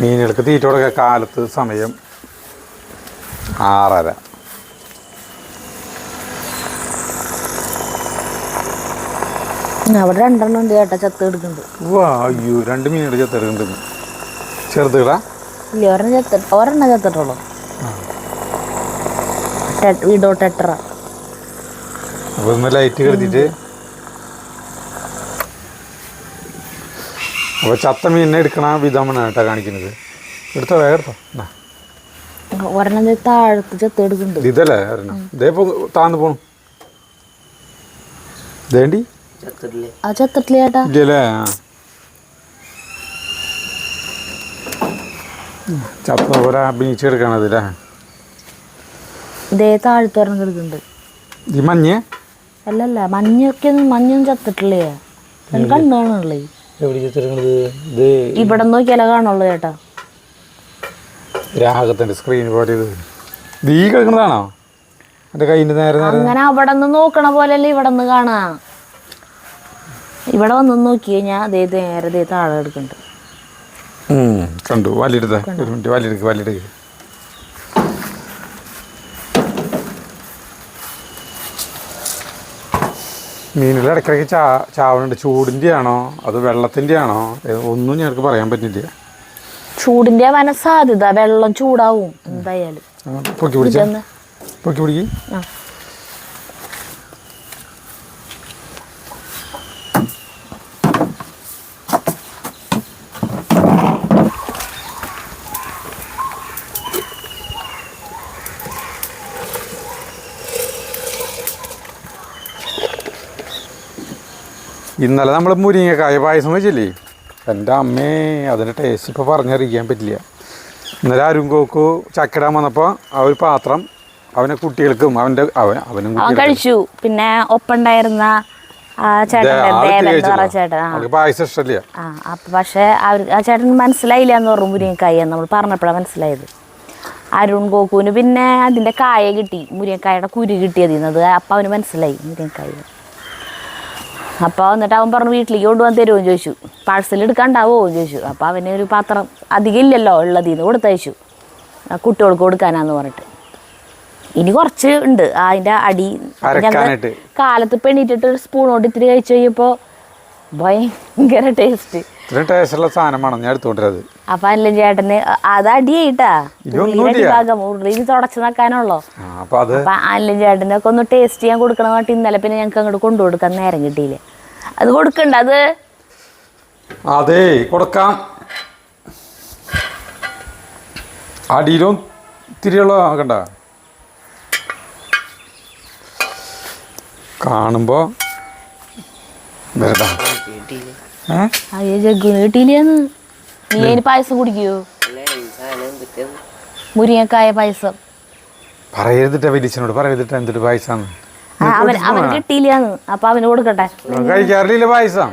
മീനുകൾക്ക് തീറ്റ കൊടുക്കുക കാലത്ത് സമയം ആറര. അവിടെ രണ്ടെണ്ണം ഉണ്ട് ചേട്ടാ ചത്ത് എടുക്കുന്നുണ്ട് വാ അയ്യോ രണ്ട് മീനുകൾ ചെത്തെടുക്കുന്നുണ്ട് ചെറുതുകളാ ഇല്ല ഒരെണ്ണം ചത്ത് ഒരെണ്ണം ചത്തിട്ടുള്ളൂ. വീടോ ടെട്ര ഒന്ന് ലൈറ്റ് കെടുത്തിട്ട് അപ്പോൾ ചത്ത മീനിനെ എടുക്കണ വിധമാണ് കേട്ടോ കാണിക്കുന്നത്. എടുത്തോ വേഗം എടുത്തോ. എന്നാ. ഒരെണ്ണം ദേ താഴത്ത് ചത്ത് ഇതല്ലേ ഒരെണ്ണം? ഇതേ പോ താന്ന് പോണു. ഇതേണ്ടി ആ ചത്തിട്ടില്ല ചേട്ടാ ഇല്ലല്ലേ? ആ. ചത്ത പോലെ ബീച്ച് എടുക്കണതില്ലേ ഇതേ താഴത്ത് ഒരെണ്ണം കിടക്കുന്നുണ്ട്. ഈ മഞ്ഞ്? അല്ലല്ല മഞ്ഞൊക്കെ മഞ്ഞൊന്നും ചത്തിട്ടില്ലേ? കണ്ണു കാണുള്ളേ ഇവിടെ നോക്കിയാലേ കാണുള്ളൂ ചേട്ടാ. രാഗത്തിന്റെ സ്ക്രീൻ പോലെ ഇത്. ഈ കിടക്കുന്നതാണോ കയ്യിന്റെ നേരെ നേരെ. അങ്ങനെ അവിടെ നിന്ന് നോക്കണ പോലെയല്ലേ ഇവിടെ നിന്ന് കാണാ. ഇവിടെ വന്ന് നോക്കി കഴിഞ്ഞാൽ അതേ നേരെ ദേ താഴെ എടുക്കുന്നുണ്ട് കണ്ടു. വലിയെടുത്ത. ഒരു മിനിറ്റ് വലിയെടുക്ക് വലിയെടുക്ക്. മീനുകൾ ഇടയ്ക്കിടയ്ക്ക് ചാ ചാവണുണ്ട്. ചൂടിന്റെ ആണോ അത് വെള്ളത്തിന്റെ ആണോ ഒന്നും ഞങ്ങൾക്ക് പറയാൻ പറ്റില്ല. ചൂടിന്റെ വന സാധ്യത വെള്ളം ചൂടാവും എന്തായാലും. പൊക്കി പിടിച്ചു. പൊക്കി പിടിക്ക്. ഇന്നലെ നമ്മൾ മുരിങ്ങക്കായ പായസം വെച്ചില്ലേ? എന്റെ അമ്മേ അതിന്റെ ടേസ്റ്റ് ഇപ്പോൾ പറഞ്ഞറിയിക്കാൻ പറ്റില്ല. ഇന്നലെ അരുങ്കോക്ക് ചക്കിടാൻ വന്നപ്പോൾ ആ ഒരു പാത്രം അവനെ കുട്ടികൾക്കും അവന്റെ അവൻ അവനും കഴിച്ചു. പിന്നെ ഒപ്പുണ്ടായിരുന്ന പായസം ഇഷ്ടമില്ല ആ അപ്പൊ പക്ഷെ ആ ചേട്ടൻ മനസ്സിലായില്ല എന്ന് പറഞ്ഞു മുരിങ്ങക്കായ നമ്മൾ പറഞ്ഞപ്പോഴാണ് മനസ്സിലായത്. അരുൺ ഗോകുവിന് പിന്നെ അതിന്റെ കായ കിട്ടി. മുരിങ്ങക്കായുടെ കുരു കിട്ടിയത് അപ്പൊ അപ്പം അവന് മനസ്സിലായി മുരിങ്ങക്കായ. അപ്പോൾ എന്നിട്ട് അവൻ പറഞ്ഞു വീട്ടിലേക്ക് കൊണ്ടുവന്ന് തരുമോ ചോദിച്ചു. പാഴ്സൽ എടുക്കാണ്ടാവോ? ചോദിച്ചു. അപ്പോൾ അവനെ ഒരു പാത്രം അധികം ഇല്ലല്ലോ ഉള്ളതിൽ നിന്ന് കൊടുത്തയച്ചു. ആ കുട്ടികൾക്ക് കൊടുക്കാനാന്ന് പറഞ്ഞിട്ട്. ഇനി കുറച്ച് ഉണ്ട്. അതിന്റെ അടി. കാലത്ത് പെണ്ണിട്ടിട്ട് ഒരു സ്പൂൺ കൊണ്ട് ഇത്തിരി കഴിച്ചു കഴിയുമ്പോൾ ഭയങ്കര ടേസ്റ്റ് ടേസ്റ്റുള്ള സാധനമാണ് ഞാൻ എടുത്തുകൊണ്ടിരത് അപ്പൊ അല്ല ചേട്ടന്? അത് അടിയായിട്ടാ. ഭാഗം തുടച്ചു നോക്കാനുള്ളോ അപ്പൊ അല്ല ചേട്ടനൊക്കെ ഒന്ന് ടേസ്റ്റ് ചെയ്യാൻ കൊടുക്കണം പറഞ്ഞിട്ട് ഇന്നലെ പിന്നെ ഞങ്ങൾക്ക് അങ്ങോട്ട് കൊണ്ടു കൊടുക്കാൻ നേരം കിട്ടിയില്ല? അത് കൊടുക്കണ്ട അത്. അതെ കൊടുക്കാം. അടിയിലും തിരിയുള്ള കണ്ട? വരട്ടാ ഏ ജഗ്ഗുന് കിട്ടിയില്ലേന്ന് നീ അതിന് പായസം കുടിക്കോ? മുരിങ്ങക്കായ പായസം. പറയരുതിട്ട വലിച്ചനോട് പറയരുതിട്ട എന്തൊരു പായസാന്ന്. ആ, അവൻ അവൻ കിട്ടിയില്ലാന്ന്. അപ്പൊ അവന് കൊടുക്കട്ടെ. കഴിക്കാറില്ല പായസം.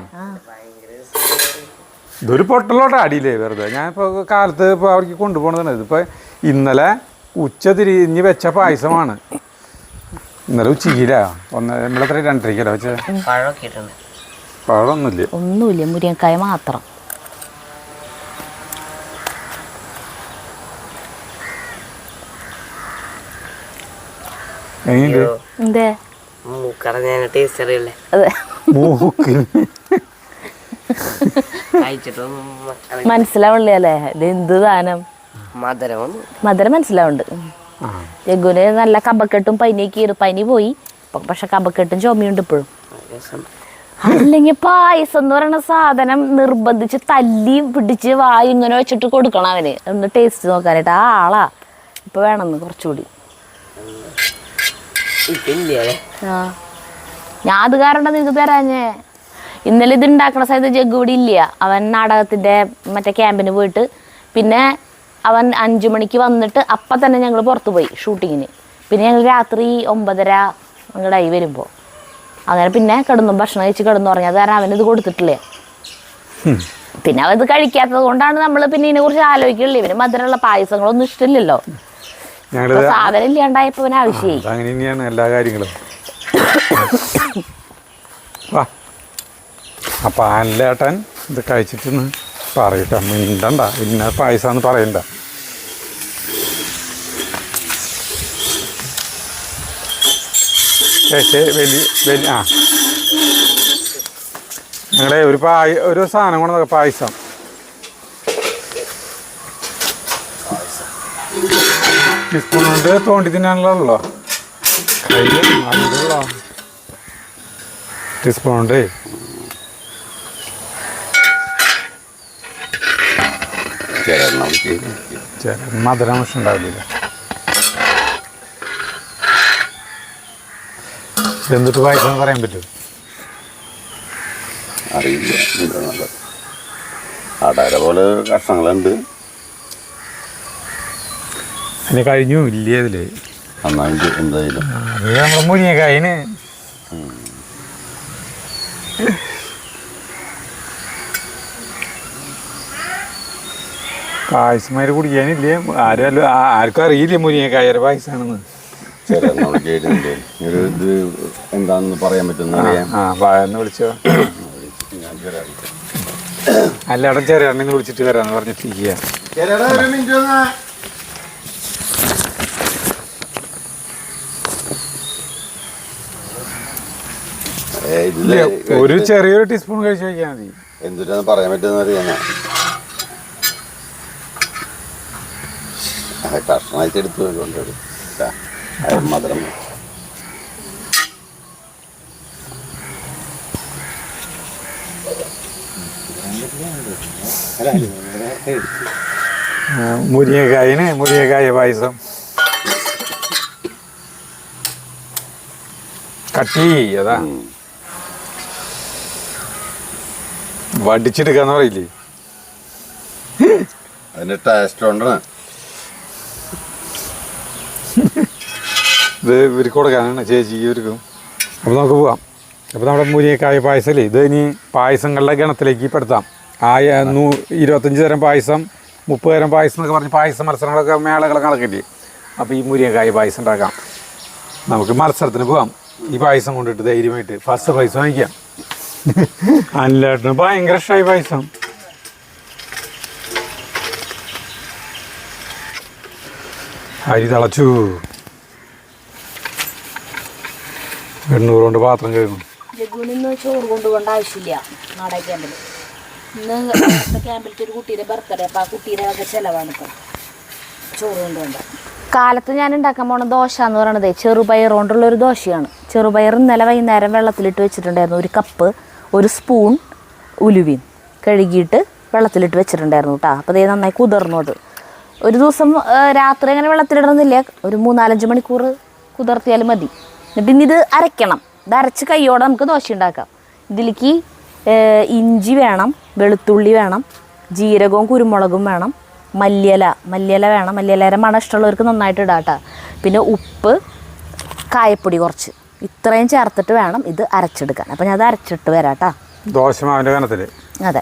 ഇതൊരു പൊട്ടലോട്ട അടിയില്ലേ വെറുതെ. ഞാനിപ്പോൾ കാലത്ത് ഇപ്പോൾ അവർക്ക് കൊണ്ടുപോകണതാണ് ഇതിപ്പോൾ ഇന്നലെ ഉച്ച തിരിഞ്ഞ് വെച്ച പായസമാണ്. ഇന്നലെ ഉച്ചയ്ക്കില്ല. ഒന്ന് നമ്മളെത്ര രണ്ടരയ്ക്കല്ല വെച്ച പഴമൊന്നുമില്ല. ഒന്നുമില്ല മുരിങ്ങക്കായ മാത്രം എങ്ങനെയുണ്ട് എന്തേ മൂക്കറഞ്ഞ ടേസ്റ്റ് അറിയില്ലേ അതെ മൂക്കിന് കഴിച്ചിട്ടൊന്നും മക്കളെ മനസ്സിലാവണില്ലേ അല്ലേ? ഇത് എന്ത് ദാനം മധുരം മധുരം മനസ്സിലാവുണ്ട്. ആ. രഘുവിന് നല്ല കബക്കെട്ടും പനി കീറി പനി പോയി. പക്ഷെ കബക്കെട്ടും ചുമയുണ്ട് ഇപ്പോഴും. അല്ലെങ്കിൽ പായസം എന്ന് പറയുന്ന സാധനം നിർബന്ധിച്ച് തല്ലി പിടിച്ച് വായു ഇങ്ങനെ വെച്ചിട്ട് കൊടുക്കണം അവന്. ഒന്ന് ടേസ്റ്റ് നോക്കാനായിട്ട്. ആ ആളാ. ഇപ്പൊ വേണമെന്ന് കുറച്ചുകൂടി. ഞാൻ അത് കാരണം നിനക്ക് തരാഞ്ഞേ ഇന്നലെ ഇത് ഉണ്ടാക്കണ സമയത്ത് ജഗ് ഇവിടെ ഇല്ല അവൻ നാടകത്തിന്റെ മറ്റേ ക്യാമ്പിന് പോയിട്ട് പിന്നെ അവൻ അഞ്ചു മണിക്ക് വന്നിട്ട് അപ്പം തന്നെ ഞങ്ങൾ പുറത്തു പോയി ഷൂട്ടിങ്ങിന്. പിന്നെ ഞങ്ങൾ രാത്രി ഒമ്പതര ഞങ്ങളായി വരുമ്പോൾ അങ്ങനെ പിന്നെ കിടന്നു ഭക്ഷണം കഴിച്ച് കിടന്നുറങ്ങി അത് കാരണം ഇത് കൊടുത്തിട്ടില്ല. പിന്നെ അവൻ ഇത് കഴിക്കാത്തത് കൊണ്ടാണ് നമ്മൾ പിന്നെ ഇതിനെ കുറിച്ച് ആലോചിക്കുള്ളൂ ഇവന് മധുരമുള്ള പായസങ്ങളൊന്നും ഇഷ്ടമില്ലല്ലോ. സാധനം ഇല്ലാണ്ടായപ്പോ അവന് ആവശ്യമായി അതങ്ങനെ തന്നെയാണ് എല്ലാ കാര്യങ്ങളും. വാ. അപ്പം ആനിലേട്ടൻ ഇത് കഴിച്ചിട്ട് പറയട്ടെ. മിണ്ടണ്ട. ഇന്ന പായസാന്ന് പറയണ്ട. വലിയ വലിയ ആ. ഞങ്ങളെ ഒരു പായ ഒരു സാധനം കൊണ്ട് പായസം. ടീസ്പൂൺ കൊണ്ട് തോണ്ടി തിന്നാനുള്ളതല്ലോ നല്ല ടീസ്പൂൺ കൊണ്ട് ഉണ്ടാവില്ല. എന്നിട്ട് പായസം പറയാൻ പറ്റും? അറിയില്ല. അടര പോലെ കഷ്ണങ്ങളുണ്ട്. അതിന് കഴിഞ്ഞു ഇല്ലേ അതിൽ നന്നായിട്ട് എന്തായാലും. പായസമാര് കുടിക്കാനില്ലേ? ആരും ആർക്കും അറിയില്ല മുരിങ്ങക്കായയുടെ പായസമാണെന്ന് പായസാണെന്ന്? ചെറിയ ഒരു ഇത് എന്താണെന്ന് പറയാൻ പറ്റുന്ന വിളിച്ചോ. ചെറിയാണെന്ന് വിളിച്ചിട്ട് വരാന്ന് പറഞ്ഞിട്ടിരിക്കുക ഒരു ചെറിയൊരു ടീസ്പൂൺ കഴിച്ചു നോക്കിയാൽ മതി. എന്തിനാന്ന് പറയാൻ പറ്റുന്ന അറിയാനാ? കഷ്ണമായിട്ട് എടുത്തു കൊണ്ടുവരും. മധുരം. ആ, മുരിങ്ങക്കായന് മുരിങ്ങക്കായ പായസം. കട്ടി അതാ. വടിച്ചെടുക്കാന്ന് പറയില്ലേ? അതിന് ടേസ്റ്റ് കൊണ്ടാണ് ഇത് ഇവർക്ക് കൊടുക്കാനാണ് ചേച്ചി ഇവർക്കും. അപ്പോൾ നമുക്ക് പോവാം. അപ്പോൾ നമ്മുടെ മുരിയക്കായ പായസല്ലേ? ഇത് ഇനി പായസങ്ങളുടെ ഗണത്തിലേക്ക് പെടുത്താം ആയ ആ, നൂ ഇരുപത്തഞ്ച് തരം പായസം മുപ്പത് തരം പായസം എന്നൊക്കെ പറഞ്ഞ് പായസ മത്സരങ്ങളൊക്കെ മേളകളൊക്കെ നടക്കില്ലേ? അപ്പോൾ ഈ മുരിയക്കായ പായസം ഉണ്ടാക്കാം. നമുക്ക് മത്സരത്തിന് പോവാം. ഈ പായസം കൊണ്ടിട്ട് ധൈര്യമായിട്ട് ഫസ്റ്റ് പ്രൈസ് വാങ്ങിക്കാം. അല്ലാട്ടിന് ഭയങ്കര ഷൈ പായസം. അരി തിളച്ചു. എണ്ണൂറ് കൊണ്ട് പാത്രം കഴുകും. ജഗുവിന് ഇന്ന് ചോറ് കൊണ്ടുപോകേണ്ട ആവശ്യമില്ല. നാടക ക്യാമ്പിൽ ഇന്ന് ക്യാമ്പിലത്തെ ഒരു കുട്ടിയുടെ ബർത്ത്ഡേ അപ്പോൾ ആ കുട്ടീന്റെ ഒക്കെ ചിലവാണ് ഇപ്പം. ചോറ് കൊണ്ടുപോകണ്ട. കാലത്ത് ഞാൻ ഉണ്ടാക്കാൻ പോണ ദോശ എന്ന് പറയണത് ചെറുപയർ കൊണ്ടുള്ള ഒരു ദോശയാണ്. ചെറുപയർ ഇന്നലെ വൈകുന്നേരം വെള്ളത്തിലിട്ട് വെച്ചിട്ടുണ്ടായിരുന്നു. ഒരു കപ്പ്. ഒരു സ്പൂൺ ഉലുവിൻ കഴുകിയിട്ട് വെള്ളത്തിലിട്ട് വെച്ചിട്ടുണ്ടായിരുന്നു കേട്ടോ അപ്പോൾ അതേ നന്നായി കുതിർന്നു അത്. ഒരു ദിവസം രാത്രി അങ്ങനെ വെള്ളത്തിലിടണമെന്നില്ല ഒരു മൂന്നാലഞ്ച് മണിക്കൂർ കുതിർത്തിയാൽ മതി. എന്നിട്ട് ഇനി ഇത് അരയ്ക്കണം. ഇത് അരച്ച് കൈയോടെ നമുക്ക് ദോശ ഉണ്ടാക്കാം. ഇതിലേക്ക് ഇഞ്ചി വേണം വെളുത്തുള്ളി വേണം ജീരകവും കുരുമുളകും വേണം മല്ലിയില. മല്ലിയില വേണം. മല്ലിയിലയുടെ മണം ഇഷ്ടമുള്ളവർക്ക് നന്നായിട്ട് ഇടാം കേട്ടോ പിന്നെ ഉപ്പ് കായപ്പൊടി കുറച്ച്. ഇത്രയും ചേർത്തിട്ട് വേണം ഇത് അരച്ചെടുക്കാൻ. അപ്പം ഞാൻ അത് അരച്ചിട്ട് വരാം കേട്ടോ. ദോശമാവിന്റെ കനത്തിൽ അതെ.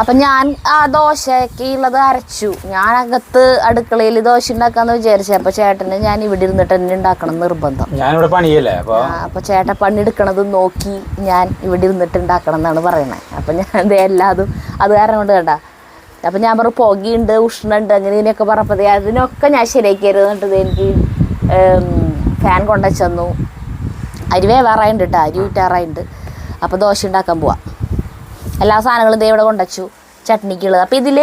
അപ്പം ഞാൻ ആ ദോശയ്ക്ക് ഉള്ളത് അരച്ചു. ഞാൻ അകത്ത് അടുക്കളയിൽ ദോശ ഉണ്ടാക്കാന്ന് വിചാരിച്ചു അപ്പൊ ചേട്ടന് ഞാൻ ഇവിടെ ഇരുന്നിട്ട് തന്നെ ഉണ്ടാക്കണം നിർബന്ധം. ഞാനിവിടെ പണിയല്ലേ അപ്പൊ? ചേട്ടൻ പണിയെടുക്കണത് നോക്കി ഞാൻ ഇവിടെ ഇരുന്നിട്ട് ഉണ്ടാക്കണം എന്നാണ് പറയണത് അപ്പൊ ഞാൻ എല്ലാതും അത് കാരണം കൊണ്ട് കണ്ട അപ്പൊ ഞാൻ പറഞ്ഞു പുകയുണ്ട് ഉഷ്ണുണ്ട് അങ്ങനെ ഇതിനൊക്കെ പറഞ്ഞപ്പോൾ അതിനൊക്കെ ഞാൻ ശരിയാക്കിയത് എന്നിട്ട് എനിക്ക് ഫാൻ കൊണ്ട ചെന്നു. അരി വേവാറായിട്ടുണ്ട് കേട്ടോ അരി ഊറ്റാറായിട്ടുണ്ട് അപ്പോൾ ദോശ ഉണ്ടാക്കാൻ പോവാം. എല്ലാ സാധനങ്ങളും ദേ ഇവിടെ കൊണ്ടുവച്ചു ചട്നിക്കുള്ളത്. അപ്പോൾ ഇതിൽ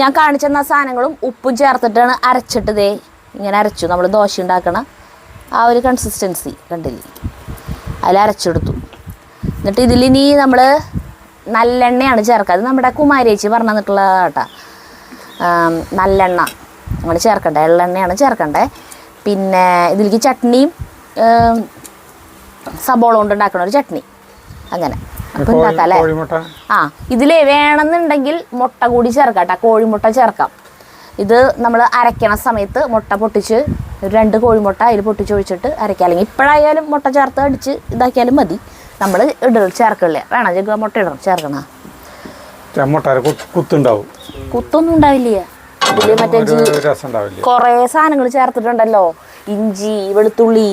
ഞാൻ കാണിച്ചു തന്ന സാധനങ്ങളും ഉപ്പും ചേർത്തിട്ടാണ് അരച്ചിട്ട് ദേ ഇങ്ങനെ അരച്ചു. നമ്മൾ ദോശ ഉണ്ടാക്കണ ആ ഒരു കൺസിസ്റ്റൻസി കണ്ടില്ലേ? അതിൽ അരച്ചെടുത്തു. എന്നിട്ട് ഇതിലിനി നമ്മൾ നല്ലെണ്ണയാണ് ചേർക്കുക അത് നമ്മുടെ കുമാരേച്ചി പറഞ്ഞു തന്നിട്ടുള്ള നല്ലെണ്ണ. നമ്മൾ ചേർക്കണ്ടേ? എള്ളെണ്ണയാണ് ചേർക്കണ്ടേ? പിന്നെ ഇതിലേക്ക് ചട്നിയും സബോള കൊണ്ട് ഉണ്ടാക്കണ ഒരു ചട്നി. അങ്ങനെ. അപ്പം ഉണ്ടാക്കാം അല്ലേ? ആ ഇതിലേ വേണമെന്നുണ്ടെങ്കിൽ മുട്ട കൂടി ചേർക്കാം കേട്ടോ കോഴിമുട്ട ചേർക്കാം. ഇത് നമ്മൾ അരയ്ക്കണ സമയത്ത് മുട്ട പൊട്ടിച്ച് രണ്ട് കോഴിമുട്ട അതിൽ പൊട്ടിച്ച് ഒഴിച്ചിട്ട് അരയ്ക്കാം അല്ലെങ്കിൽ ഇപ്പോഴായാലും മുട്ട ചേർത്ത് അടിച്ച് ഇതാക്കിയാലും മതി. നമ്മൾ ഇട ചേർക്കില്ല? വേണം. ജഗ്ഗ മുട്ട ഇടണം. ചേർക്കണം കുത്തുണ്ടാവും. കുത്തൊന്നും ഉണ്ടാവില്ല. ഇതിൽ മറ്റേ കൊറേ രസം ഉണ്ടാവില്ല കുറേ സാധനങ്ങൾ ചേർത്തിട്ടുണ്ടല്ലോ. ഇഞ്ചി വെളുത്തുള്ളി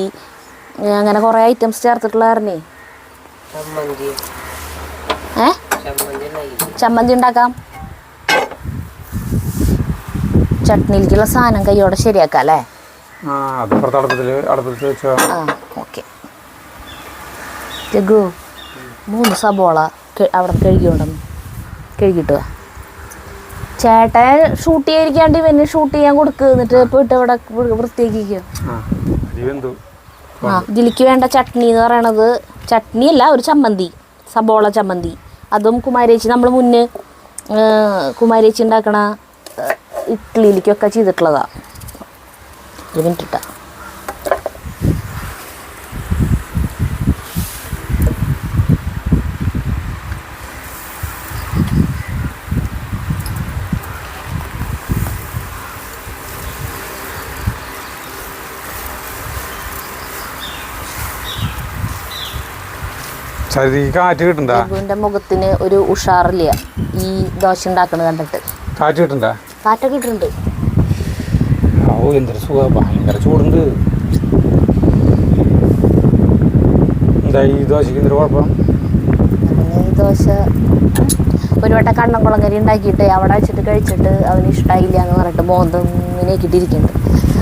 അങ്ങനെ കുറേ ഐറ്റംസ് ചേർത്തിട്ടുള്ളതായിരുന്നേ. ഏ? ചമ്മന്തി ചമ്മന്തി ഉണ്ടാക്കാം. ചട്നിയിലേക്കുള്ള സാധനം കൈയോടെ ശരിയാക്കാം അല്ലേ ആ ഓക്കെ. ജഗു മൂന്ന് സബോള അവിടെ കഴുകിയോണ്ടെന്ന്. കഴുകിട്ടുവാ ചേട്ടൻ ഷൂട്ട് ചെയ്യാതിരിക്കാണ്ട് ഇവന് ഷൂട്ട് ചെയ്യാൻ കൊടുക്കുക എന്നിട്ട് പോയിട്ട് അവിടെ വൃ- വൃത്തിയാക്കിക്കോ. ആ ഇതിലേക്ക് വേണ്ട ചട്നി എന്ന് പറയണത് ചട്നി അല്ല ഒരു ചമ്മന്തി സബോള ചമ്മന്തി. അതും കുമാരേച്ചി നമ്മൾ മുന്നേ കുമാരേച്ചി ഉണ്ടാക്കണ ഇഡ്ലിയിലേക്കൊക്കെ ഇഡ്ഡലിയിലേക്കൊക്കെ ചെയ്തിട്ടുള്ളതാ. ഒരു മിനിറ്റ് ഇട്ടാ. ശരീരം കാറ്റ് കിട്ടണ്ട രഘുവിന്റെ മുഖത്തിന് ഒരു ഉഷാറില്ല. ഈ ദോശ ഉണ്ടാക്കണത് കണ്ടിട്ട്. കാറ്റ് കിട്ടണ്ട കാറ്റൊക്കെ കിട്ടുന്നുണ്ട്. ഓ എന്തൊരു സുഖം. ഭയങ്കര ചൂടുണ്ട്. എന്താ ഈ ദോശയ്ക്ക് എന്തൊരു കുഴപ്പം? ഈ ദോശ ഒരു വട്ടം കണ്ണംകുളങ്ങരി ഉണ്ടാക്കിയിട്ട് അവിടെ വെച്ചിട്ട് കഴിച്ചിട്ട് അവന് ഇഷ്ടമായില്ല എന്ന് പറഞ്ഞിട്ട് മോന്തം ഇങ്ങനെ ഇട്ടിരിക്കുന്നുണ്ട്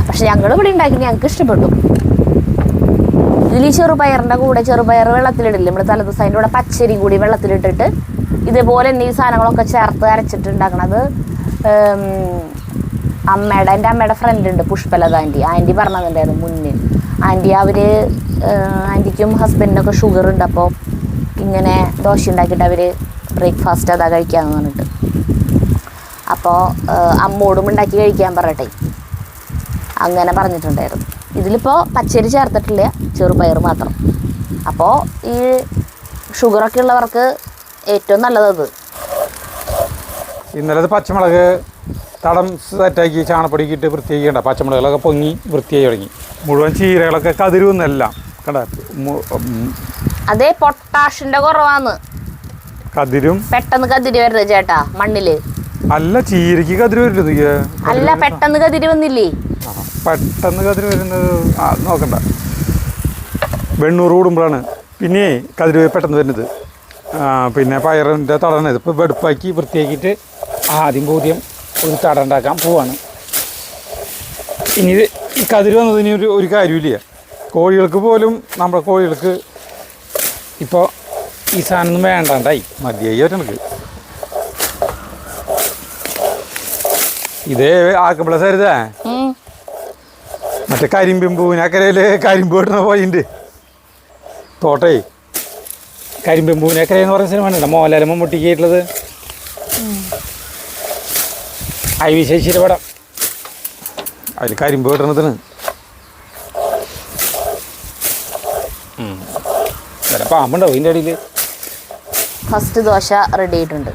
പക്ഷെ ഞങ്ങൾ ഇവിടെ ഉണ്ടാക്കി ഞങ്ങൾക്ക് ഇഷ്ടപ്പെട്ടു. ചെറുപയറിന്റെ കൂടെ ചെറുപയർ വെള്ളത്തിലിടില്ല? നമ്മൾ തലേദിവസം അതിന്റെ കൂടെ പച്ചരി കൂടി വെള്ളത്തിലിട്ടിട്ട് ഇതേപോലെ തന്നെ ഈ സാധനങ്ങളൊക്കെ ചേർത്ത് അരച്ചിട്ടുണ്ടാക്കണത് അമ്മയുടെ എന്റെ അമ്മയുടെ ഫ്രണ്ട് ഉണ്ട് പുഷ്പലത ആന്റി. ആന്റി പറഞ്ഞതുണ്ടായിരുന്നു മുന്നിൽ. ആന്റി അവർ ആന്റിക്കും ഹസ്ബൻഡിനൊക്കെ ഷുഗർ ഉണ്ട്. അപ്പോൾ ഇങ്ങനെ ദോശ ഉണ്ടാക്കിയിട്ട് അവർ ബ്രേക്ക്ഫാസ്റ്റ് അതാ കഴിക്കാമെന്ന് പറഞ്ഞിട്ട്. അപ്പോൾ അമ്മോടും ഉണ്ടാക്കി കഴിക്കാൻ പറയട്ടെ. അങ്ങനെ പറഞ്ഞിട്ടുണ്ടായിരുന്നു. ഇതിലിപ്പോൾ പച്ചരി ചേർത്തിട്ടില്ല ചെറുപയർ മാത്രം. അപ്പോൾ ഈ ഷുഗറൊക്കെ ഉള്ളവർക്ക് ഏറ്റവും നല്ലതത്. ഇന്നലെ പച്ചമുളക് തടം സെറ്റാക്കി ചാണപ്പൊടിക്കിട്ട് വൃത്തിയാക്കിണ്ട പച്ചമുളകളൊക്കെ പൊങ്ങി വൃത്തിയായി തുടങ്ങി. മുഴുവൻ ചീരകളൊക്കെ കതിരുവെന്നെല്ലാം കണ്ട? അതെ പൊട്ടാഷിന്റെ കുറവാന്ന്. കതിരും. പെട്ടെന്ന് കതിരി വരുന്നത് ചേട്ടാ മണ്ണിൽ. അല്ല ചീരക്ക് കതിര് വരുന്നത് ഈ, അല്ല പെട്ടെന്ന് കതിര് വന്നില്ലേ? പെട്ടെന്ന് കതിര് വരുന്നത് നോക്കണ്ട. വെണ്ണൂറ് കൂടുമ്പോഴാണ്. പിന്നെ കതിര് പെട്ടെന്ന് വരുന്നത്. പിന്നെ പയറിന്റെ തടാണ് ഇത് ഇപ്പോൾ വെടുപ്പാക്കി വൃത്തിയാക്കിയിട്ട് ആദ്യം ബോധ്യം ഒരു തട ഉണ്ടാക്കാൻ പോവാണ്. ഇനി ഇത് ഈ കതിര് വന്നതിന് ഒരു ഒരു കാര്യമില്ല കോഴികൾക്ക് പോലും നമ്മുടെ കോഴികൾക്ക് ഇപ്പോൾ ഈ സാധനം ഒന്നും വേണ്ടാണ്ടായി. മതിയായി അവർക്ക് ഇതേ ആക്കപ്പിള സരിതേ. മറ്റേ കരിമ്പിമ്പൂവിനക്കരയിൽ കരിമ്പ് കിട്ടുന്ന പോയിണ്ട്. തോട്ടേ. കരിമ്പൂവിനക്കര എന്ന് പറഞ്ഞ സിനിമ ഉണ്ടല്ലോ മമ്മൂട്ടിക്ക് മമ്മൂട്ടിക്കായിട്ടുള്ളത് ഐ വി ശശിയുടെ പടം. അതിൽ കരിമ്പ് കിട്ടണതിന് പാമ്പുണ്ടോ പാമ്പുണ്ടാവും ഇതിന്റെ അടിയിൽ ഫസ്റ്റ് ദോശ റെഡി ആയിട്ടുണ്ട്.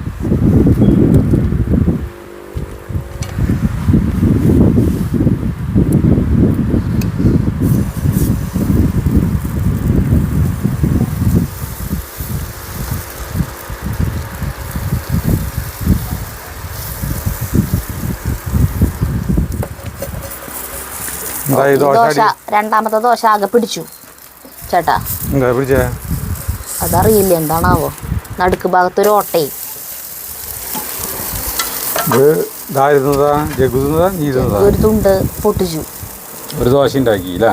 ദോശ രണ്ടാമത്തെ ദോശ ആകെ പിടിച്ചു. ചേട്ടാ അതറിയില്ല എന്താണാവോ? നടുക്ക് ഭാഗത്തൊരു ഓട്ടേ ഇത് ഇതായിരുന്നതാ ജഗുന്നതാ നീ ഇരുന്നതാ ഒരു തുണ്ട് പൊട്ടിച്ചു. ഒരു ദോശ ഉണ്ടാക്കി അല്ലേ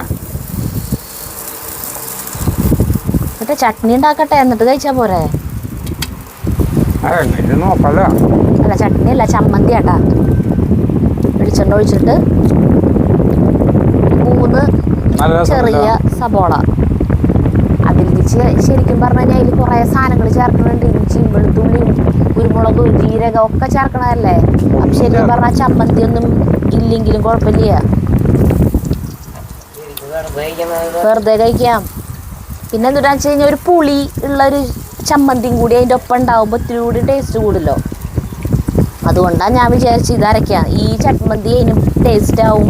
എന്നിട്ട് ചട്നി ഉണ്ടാക്കട്ടെ എന്നിട്ട് കഴിച്ചാ പോരെ? അല്ല ചട്നി അല്ല ചമ്മന്തി ആട്ടാ വെളിച്ചെണ്ണ ഒഴിച്ചിട്ട്. ചെറിയ സബോള. അതിൽ ശരിക്കും പറഞ്ഞാൽ കഴിഞ്ഞാൽ അതിൽ കുറേ സാധനങ്ങൾ ചേർക്കുന്നുണ്ട്. ഇഞ്ചിയും വെളുത്തുള്ളിയും കുരുമുളകും ജീരകം ഒക്കെ ചേർക്കണതല്ലേ? അപ്പം ശരിക്കും പറഞ്ഞാൽ ചമ്മന്തി ഒന്നും ഇല്ലെങ്കിലും കുഴപ്പമില്ല. വെറുതെ കഴിക്കാം. പിന്നെ എന്താണെന്ന് വെച്ച് കഴിഞ്ഞാൽ ഒരു പുളി ഉള്ള ഒരു ചമ്മന്തിയും കൂടി അതിന്റെ ഒപ്പം ഉണ്ടാവുമ്പോൾ ഇത്തിരി കൂടി ടേസ്റ്റ് കൂടുമല്ലോ അതുകൊണ്ടാണ് ഞാൻ വിചാരിച്ചു ഇതരയ്ക്കാം ഈ ചമ്മന്തി അതിന് ടേസ്റ്റ് ആവും.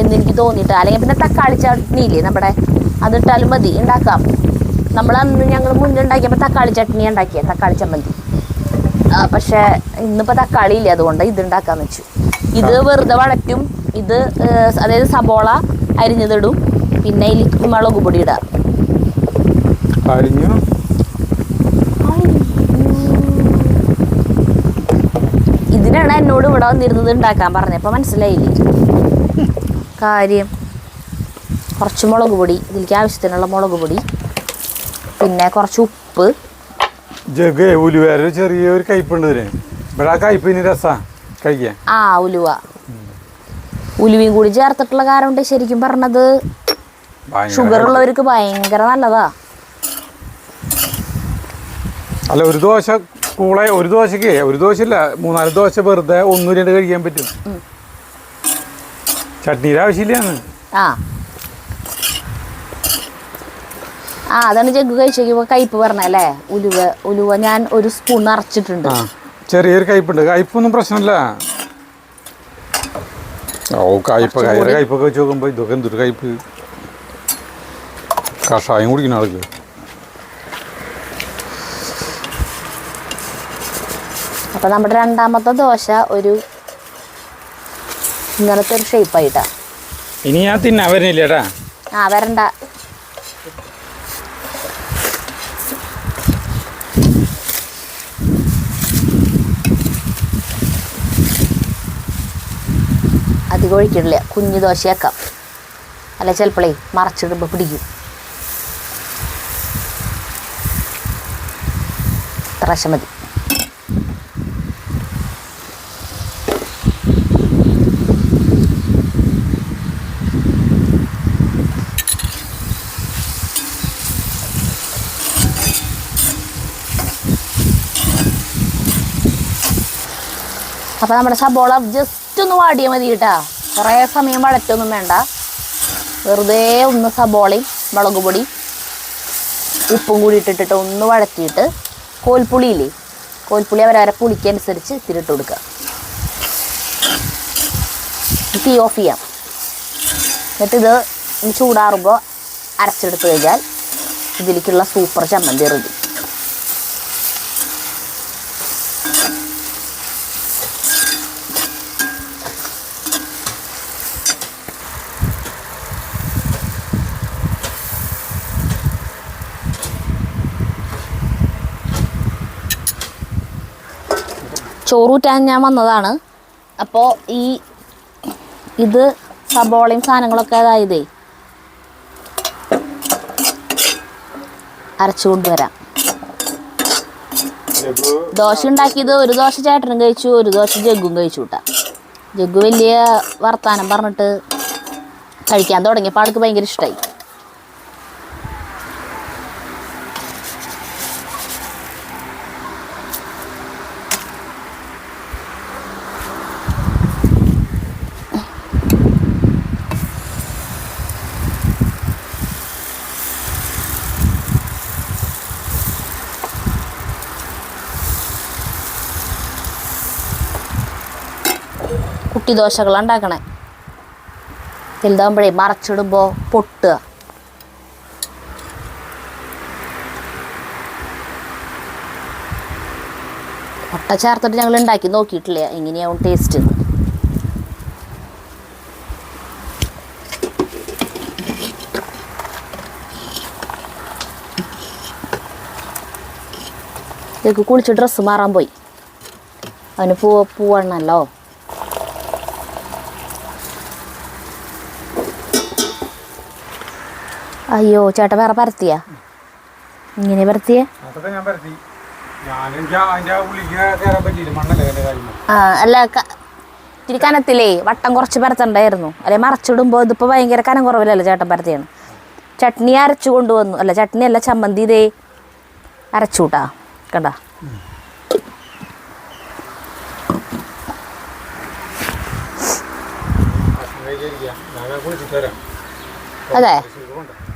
എന്നെനിക്ക് തോന്നിയിട്ട്. അല്ലെങ്കിൽ പിന്നെ തക്കാളി ചട്നി ഇല്ലേ നമ്മുടെ? അതിട്ടാലും മതി ഉണ്ടാക്കാം. നമ്മൾ അന്ന് ഞങ്ങൾ മുന്നേ ഉണ്ടാക്കിയപ്പോൾ തക്കാളി ചട്നി ഉണ്ടാക്കിയ തക്കാളി ചമ്മന്തി. പക്ഷേ ഇന്നിപ്പോൾ തക്കാളി ഇല്ല അതുകൊണ്ട് ഇത് ഉണ്ടാക്കാന്ന് വെച്ചു. ഇത് വെറുതെ വഴറ്റും ഇത് അതായത് സബോള അരിഞ്ഞതിടും പിന്നെ ഇതിൽ മുളക് പൊടി ഇടാം. ഇതിനാണ് എന്നോട് ഇവിടെ വന്നിരുന്നത് ഉണ്ടാക്കാൻ പറഞ്ഞപ്പോൾ മനസ്സിലായില്ലേ? കാര്യം കുറച്ച് മുളക് പൊടി ഇതിലേക്ക് ആവശ്യത്തിനുള്ള മുളക് പൊടി പിന്നെ കുറച്ച് ഉപ്പ്. ജഗ് ഉലുവേര ചെറിയൊരു കയ്പുണ്ട് ഇതിന്. ഇവിടെ ആ രസാ കഴിക്കാൻ. ആ ഉലുവ. ഉലുവയും കൂടി ചേർത്തിട്ടുള്ള കാരണം ശരിക്കും പറഞ്ഞത്. ഷുഗർ ഉള്ളവർക്ക് ഭയങ്കര നല്ലതാ. അല്ല ഒരു ദോശ കൂളെ ഒരു ദോശക്ക് ഒരു ദോശ ഇല്ല മൂന്നാൽ ദോശ വെറുതെ ഒന്നും രണ്ട് കഴിക്കാൻ പറ്റും. ചട്നീയുടെ ആവശ്യമില്ലാന്ന് ആ. ആ അതാണ് ജഗ്ഗു കഴിച്ചോക്കിയപ്പോൾ കയ്പ് പറഞ്ഞല്ലേ? ഉലുവ ഉലുവ ഞാൻ ഒരു സ്പൂൺ അരച്ചിട്ടുണ്ട്. ആ ചെറിയൊരു കയ്പുണ്ട് കയ്പൊന്നും പ്രശ്നമില്ല. ഓ കയ്പ കയറ് കയ്പൊക്കെ വെച്ച് നോക്കുമ്പോൾ ഇതൊക്കെ എന്തൊരു കയ്പ് കഷായം കുടിക്കുന്ന ആൾക്ക്. അപ്പൊ നമ്മുടെ രണ്ടാമത്തെ ദോശ ഒരു ഇങ്ങനത്തെ ഒരു ഷേപ്പായിട്ടാ ഇനി ഞാൻ തിന്നാൻ വരുന്നില്ല ഏട്ടാ ആ വരണ്ട. അധികം ഒഴിക്കിടില്ല കുഞ്ഞു ദോശയാക്കാം. അല്ല ചിലപ്പോഴേ മറച്ചിടുമ്പോൾ പിടിക്കും. ഇത്ര മതി. അപ്പോൾ നമ്മുടെ സബോള ജസ്റ്റ് ഒന്ന് വാടിയാൽ മതി കേട്ടാ. കുറേ സമയം വഴറ്റൊന്നും വേണ്ട. വെറുതെ ഒന്ന് സബോളയും മുളക് പൊടി ഉപ്പും കൂടി ഇട്ടിട്ടിട്ട് ഒന്ന് വഴറ്റിയിട്ട് കോൽപ്പുളിയില്ലേ കോൽപ്പുളി അവരവരെ പുളിക്കനുസരിച്ച് ഇത്തിരിട്ട് കൊടുക്കുക. തീ ഓഫ് ചെയ്യാം. എന്നിട്ട് ഇത് ചൂടാറുമ്പോൾ അരച്ചെടുത്ത് കഴിഞ്ഞാൽ ഇതിലേക്കുള്ള സൂപ്പർ ചമ്മന്തി റെഡി ചോറൂറ്റാൻ ഞാൻ വന്നതാണ്. അപ്പോൾ ഈ ഇത് സബോളയും സാധനങ്ങളൊക്കെ അതായതേ അരച്ചു കൊണ്ടുവരാം. ദോശ ഉണ്ടാക്കിയത് ഒരു ദോശ ചേട്ടനും കഴിച്ചു ഒരു ദോശ ജഗ്ഗും കഴിച്ചു കൂട്ടാ ജഗ്ഗു വലിയ വർത്താനം പറഞ്ഞിട്ട് കഴിക്കാൻ തുടങ്ങിയപ്പോൾ ആൾക്ക് ഭയങ്കര ഇഷ്ടമായി കുട്ടി ദോശകളാണ് ഉണ്ടാക്കണേ. വലുതാകുമ്പോഴേ മറച്ചിടുമ്പോൾ പൊട്ടുക. മുട്ട ചേർത്തിട്ട് ഞങ്ങൾ ഉണ്ടാക്കി നോക്കിയിട്ടില്ല. എങ്ങനെയാവും ടേസ്റ്റ് ഇതൊക്കെ കുളിച്ച് ഡ്രസ്സ് മാറാൻ പോയി. അവന് പൂ പൂവണ്ണല്ലോ. അയ്യോ ചേട്ടൻ വേറെ പരത്തിയാ? ഇങ്ങനെ പരത്തിയേ? ആ അല്ല ഇത്തിരി കനത്തിലേ വട്ടം കുറച്ച് പരത്തണ്ടായിരുന്നു അല്ലെ മറച്ചിടുമ്പോൾ ഇതിപ്പോൾ ഭയങ്കര കനം കുറവില്ലല്ലോ ചേട്ടൻ പരത്തിയാണ് ചട്നി അരച്ചു കൊണ്ടുവന്നു. അല്ല ചട്നി അല്ല ചമ്മന്തി ഇതേ അരച്ചു കണ്ടാ? കണ്ട ഞാൻ കുളിച്ചിട്ട് വരാം. അതെ.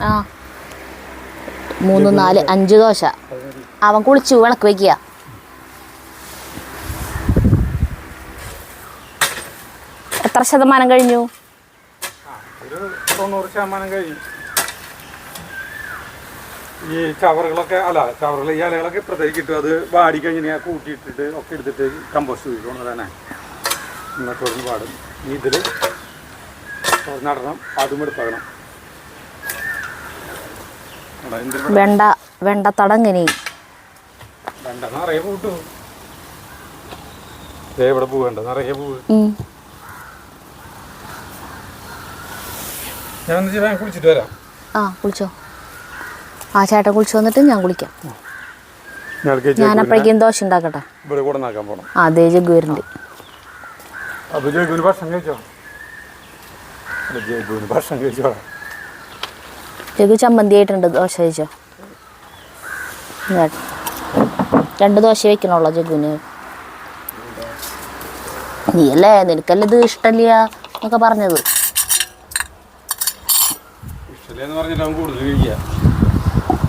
ആ. മൂന്ന് നാല് അഞ്ച് ദോശ. അവൻ കുളിച്ചു വിളക്ക് വയ്ക്കുക. എത്ര ശതമാനം കഴിഞ്ഞു? തൊണ്ണൂറ് ശതമാനം കഴിഞ്ഞു. ഈ ചവറുകളൊക്കെ അല്ല ചവറുകൾ ഈ ഇലകളൊക്കെ ഇപ്പുറത്തേക്ക് ഇട്ടു അത് വാടി കഴിഞ്ഞാൽ കൂട്ടിയിട്ടിട്ട് ഒക്കെ എടുത്തിട്ട് കമ്പോസ്റ്റ് ചെയ്തോണ്ട് തന്നെ ഇന്നത്തെ പാടും ഇതിൽ നടണം അതും എടുത്താകണം എടാ, എന്തിന് വെണ്ട വെണ്ടത്തട എങ്ങനെ വേണ്ടെന്ന് അറിയാൻ കൂട്ടു ദേ ഇവിടെ പൂവുണ്ട് നിറയെ പൂവ് ഉം. ഞാൻ ഒന്ന് വേഗം കുളിച്ചിട്ട് വെണ്ട ആ കുളിച്ചോ. ആ ചേട്ടൻ കുളിച്ചു വന്നിട്ട് ഞാൻ കുളിക്കാം. ഞാൻ അപ്പോഴേക്കും ദോശ ഉണ്ടാക്കട്ടെ. അതേ ജഗ്ഗു വരുന്നുണ്ട് അപ്പൊ ഭക്ഷണം കഴിച്ചോ? ഭക്ഷണം കഴിച്ചോളാം ജഗ്ഗു ചമ്മന്തി ആയിട്ടുണ്ട് ദോശ വെച്ചോ രണ്ട് ദോശ വെക്കണുള്ള ജഗുന് നീ അല്ലേ നിനക്കല്ലേ ഇത് ഇഷ്ടമില്ല എന്നൊക്കെ പറഞ്ഞത്.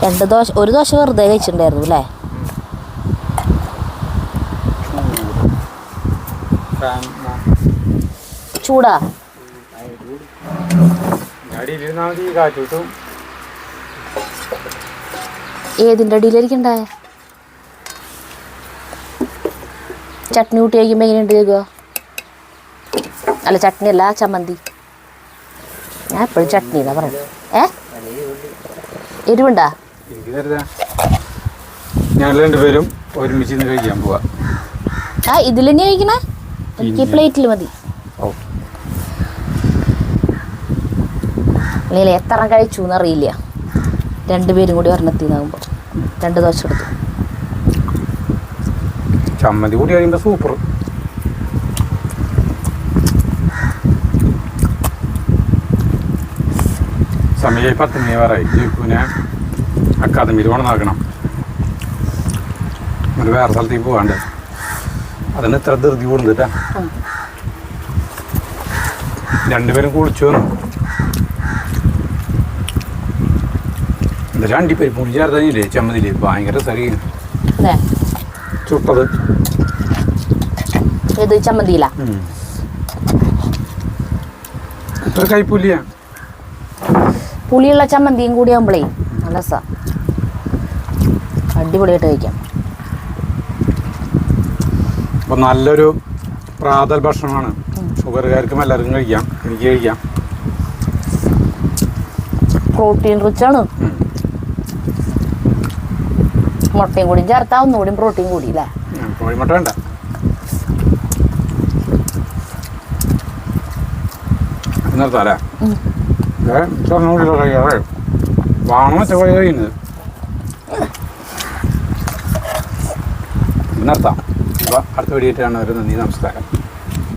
രണ്ട് ദോശ ഒരു ദോശ വെറുതെ കഴിച്ചിട്ടുണ്ടായിരുന്നു അല്ലേ? ചൂടാ. അടിയിലിരുന്നാൽ അടിയിലായിരിക്കും ഉണ്ടായ? ഏതിന്റെ ചട്നി കൂട്ടി കഴിക്കുമ്പോൾ എങ്ങനെയുണ്ട് കേൾക്കുക? അല്ല ചട്നി അല്ല ചമ്മന്തി. ഞാൻ എപ്പോഴും ചട്നി എന്നാ പറയുന്നത്. ഏ? എരിവുണ്ടാ? എനിക്ക് തരുതാ ഞങ്ങൾ രണ്ടുപേരും ഒരുമിച്ച് കഴിക്കാൻ പോവാ. ആ ഇതിൽ തന്നെ കഴിക്കണേ? എനിക്ക് പ്ലേറ്റിൽ മതി. ഓ. അല്ലെങ്കിൽ എത്ര കഴിച്ചു എന്നറിയില്ല. രണ്ടുപേരും കൂടി ഒരെണ്ണത്തിന്നാകുമ്പോൾ രണ്ട് ദോശ എടുത്തു. ചമ്മന്തി കൂടി കഴിയുമ്പോൾ സൂപ്പർ സമയം പത്ത് മണി വരായി ജയ്പൂനെ അക്കാദമിയിൽ നടക്കണം. ഒരു വേറെ സ്ഥലത്തേക്ക് പോകാണ്ട് അതിന് ഇത്ര ധൃതി കൂടുന്നില്ല. രണ്ടുപേരും കുളിച്ചു വന്നു. അണ്ടിപ്പരിപ്പ് കൂടി ചേർത്തതില്ലേ ചമ്മന്തിയിൽ ഭയങ്കര സരി അല്ലേ ചുട്ടത്. ഇത് ചമ്മന്തിയിലാ? ഇത്ര കയ്പൂല്ല പുളിയുള്ള ചമ്മന്തിയും കൂടി ആകുമ്പോഴേ നല്ല രസാ. അടിപൊളിയായിട്ട് കഴിക്കാം. അപ്പം നല്ലൊരു പ്രാതൽ ഭക്ഷണമാണ്. ഷുഗറുകാർക്കും എല്ലാവർക്കും കഴിക്കാം. എനിക്ക് കഴിക്കാം. പ്രോട്ടീൻ റിച്ച് ആണ് മുട്ടയും കൂടി ചേർത്താൽ ഒന്നുകൂടി പ്രോട്ടീൻ കൂടി അല്ലേ കോഴിമുട്ട വേണ്ട. നിർത്താല്ലേ കഴിയുന്നത് നിർത്താം. അടുത്ത വീഡിയോ ആയിട്ടാണ് വരുന്നത് നന്ദി നമസ്കാരം.